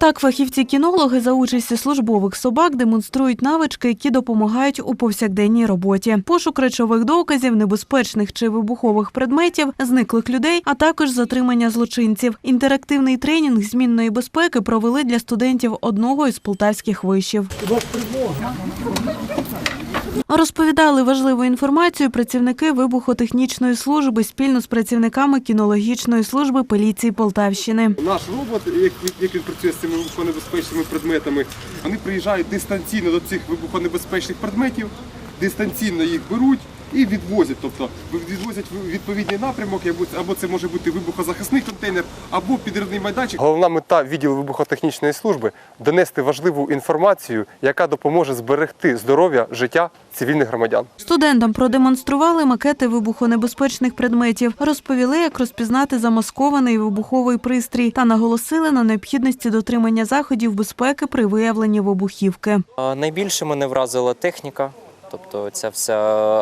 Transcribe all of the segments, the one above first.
Так, фахівці-кінологи за участі службових собак демонструють навички, які допомагають у повсякденній роботі. Пошук речових доказів, небезпечних чи вибухових предметів, зниклих людей, а також затримання злочинців. Інтерактивний тренінг змінної безпеки провели для студентів одного із полтавських вишів. Розповідали важливу інформацію працівники вибухотехнічної служби спільно з працівниками кінологічної служби поліції Полтавщини. Наш робот, як, як працює з цими вибухонебезпечними предметами, вони приїжджають дистанційно до цих вибухонебезпечних предметів, дистанційно їх беруть і відвозять. Тобто відвозять в відповідний напрямок, або- або це може бути вибухозахисний контейнер, або підривний майданчик. Головна мета відділу вибухотехнічної служби донести важливу інформацію, яка допоможе зберегти здоров'я життя цивільних громадян. Студентам продемонстрували макети вибухонебезпечних предметів, розповіли, як розпізнати замаскований вибуховий пристрій та наголосили на необхідності дотримання заходів безпеки при виявленні вибухівки. Найбільше мене вразила техніка, тобто ця вся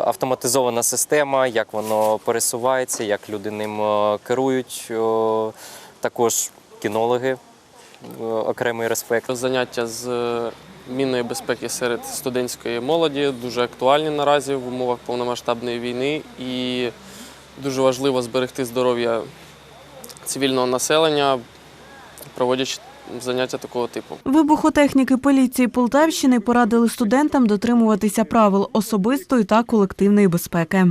автоматизована система, як воно пересувається, як люди ним е, керують. Також кінологи, е, окремий респект. Заняття з е, мінної безпеки серед студентської молоді дуже актуальні наразі в умовах повномасштабної війни і дуже важливо зберегти здоров'я цивільного населення, проводячи заняття такого типу. Вибухотехніки поліції Полтавщини порадили студентам дотримуватися правил особистої та колективної безпеки.